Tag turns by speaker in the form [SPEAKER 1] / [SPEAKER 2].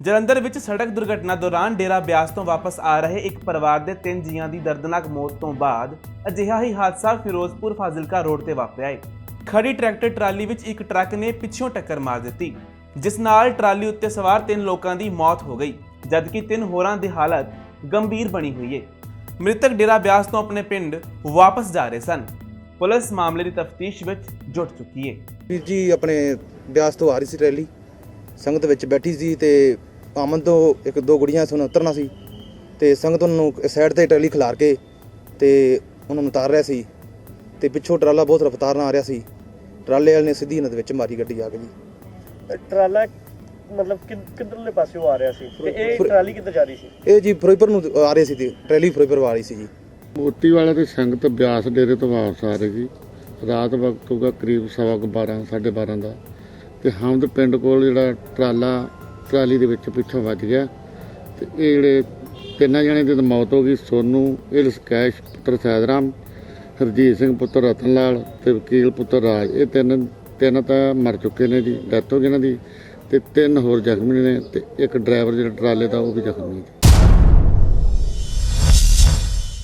[SPEAKER 1] ਜਲੰਧਰ ਵਿੱਚ ਸੜਕ ਦੁਰਘਟਨਾ ਦੌਰਾਨ ਡੇਰਾ ਬਿਆਸ ਤੋਂ ਵਾਪਸ ਆ ਰਹੇ ਇੱਕ ਪਰਿਵਾਰ ਦੇ ਤਿੰਨ ਜੀਆਂ ਦੀ ਦਰਦਨਾਕ ਮੌਤ ਤੋਂ ਬਾਅਦ ਅਜਿਹਾ ਹੀ ਹਾਦਸਾ ਫਿਰੋਜ਼ਪੁਰ ਫਾਜ਼ਿਲਕਾ ਰੋਡ ਤੇ ਵਾਪਰਿਆ ਹੈ। ਖੜੀ ਟਰੈਕਟਰ ਟਰਾਲੀ ਵਿੱਚ ਇੱਕ ਟਰੱਕ ਨੇ ਪਿੱਛੋਂ ਟੱਕਰ ਮਾਰ ਦਿੱਤੀ, ਜਿਸ ਨਾਲ ਟਰਾਲੀ ਉੱਤੇ ਸਵਾਰ ਤਿੰਨ ਲੋਕਾਂ ਦੀ ਮੌਤ ਹੋ ਗਈ, ਜਦਕਿ ਤਿੰਨ ਹੋਰਾਂ ਦੀ ਹਾਲਤ ਗੰਭੀਰ ਬਣੀ ਹੋਈ ਹੈ। ਮ੍ਰਿਤਕ ਡੇਰਾ ਬਿਆਸ ਤੋਂ ਆਪਣੇ ਪਿੰਡ ਵਾਪਸ ਜਾ ਰਹੇ ਸਨ। ਪੁਲਿਸ ਮਾਮਲੇ ਦੀ ਤਫਤੀਸ਼ ਵਿੱਚ ਜੁਟ ਚੁੱਕੀ ਹੈ।
[SPEAKER 2] ਜੀ, ਆਪਣੇ ਬਿਆਸ ਤੋਂ ਆ ਰਹੀ ਸੀ ਰੈਲੀ ਸੰਗਤ ਵਿੱਚ ਬੈਠੀ ਸੀ ਤੇ ਆਮਨ ਤੋਂ ਇੱਕ ਦੋ ਗੁੜੀਆਂ ਸੀ ਉਹਨਾਂ ਉਤਰਨਾ ਸੀ ਤੇ ਸੰਗਤ ਨੂੰ ਸਾਈਡ ਤੇ ਟਰੈਲੀ ਖਿਲਾਰ ਕੇ ਤੇ ਉਹਨਾਂ ਨੂੰ ਉਤਾਰ ਰਿਹਾ ਸੀ ਤੇ ਪਿੱਛੋਂ ਟਰਾਲਾ ਬਹੁਤ ਰਫ਼ਤਾਰ ਨਾਲ ਆ ਰਿਹਾ ਸੀ। ਟਰਾਲੇ ਵਾਲੇ ਨੇ ਸਿੱਧੀ ਇਹਨਾਂ ਦੇ ਵਿੱਚ ਮਾਰੀ ਗੱਡੀ ਆ ਕੇ ਜੀ।
[SPEAKER 3] ਟਰਾਲਾ ਮਤਲਬ ਕਿ- ਕਿੱਧਰਲੇ ਪਾਸਿਓਂ ਆ ਰਿਹਾ ਸੀ ਤੇ ਇਹ ਟਰਾਲੀ ਕਿੱਧਰ ਜਾ ਰਹੀ ਸੀ?
[SPEAKER 2] ਇਹ ਜੀ ਫਿਰੋਜ਼ਪੁਰ ਨੂੰ ਆ ਰਹੇ ਸੀ ਤੇ ਟਰੈਲੀ ਫਿਰੋਜ਼ਪੁਰ ਰਹੀ ਸੀ ਜੀ।
[SPEAKER 4] ਮੋਤੀ ਵਾਲੇ ਦੀ ਸੰਗਤ ਬਿਆਸ ਡੇਰੇ ਤੋਂ ਵਾਪਸ ਆ ਰਹੀ ਸੀ। ਰਾਤ ਵਕਤ ਹੋਗਾ ਕਰੀਬ ਸਵਾ ਕੁ 12 12:30 ਦਾ। ਤੇ ਹਮਦ ਪਿੰਡ ਕੋਲ ਜਿਹੜਾ ਟਰਾਲਾ ਟਰਾਲੀ ਦੇ ਵਿੱਚ ਪਿੱਛੋਂ ਵੱਜ ਗਿਆ। ਤੇ ਇਹ ਜਿਹੜੇ ਤਿੰਨਾਂ ਜਣੇ ਦੀ ਮੌਤ ਹੋ ਗਈ, ਸੋਨੂ, ਇਹ ਸਕੈਸ਼ ਪੁੱਤਰ ਸੈਦਰਾਮ, ਹਰਜੀਤ ਸਿੰਘ ਪੁੱਤਰ ਰਤਨ ਲਾਲ ਤੇ ਵਕੀਲ ਪੁੱਤਰ ਰਾਜ। ਇਹ ਤਿੰਨ ਤਿੰਨ ਤਾਂ ਮਰ ਚੁੱਕੇ ਨੇ ਜੀ, ਡੈਥ ਹੋ ਗਈ ਇਹਨਾਂ ਦੀ ਤੇ ਤਿੰਨ ਹੋਰ ਜ਼ਖਮੀ ਨੇ ਤੇ ਇੱਕ ਡਰਾਈਵਰ ਜਿਹੜਾ ਟਰਾਲੇ ਦਾ ਉਹ ਵੀ ਜ਼ਖਮੀ ਹੈ।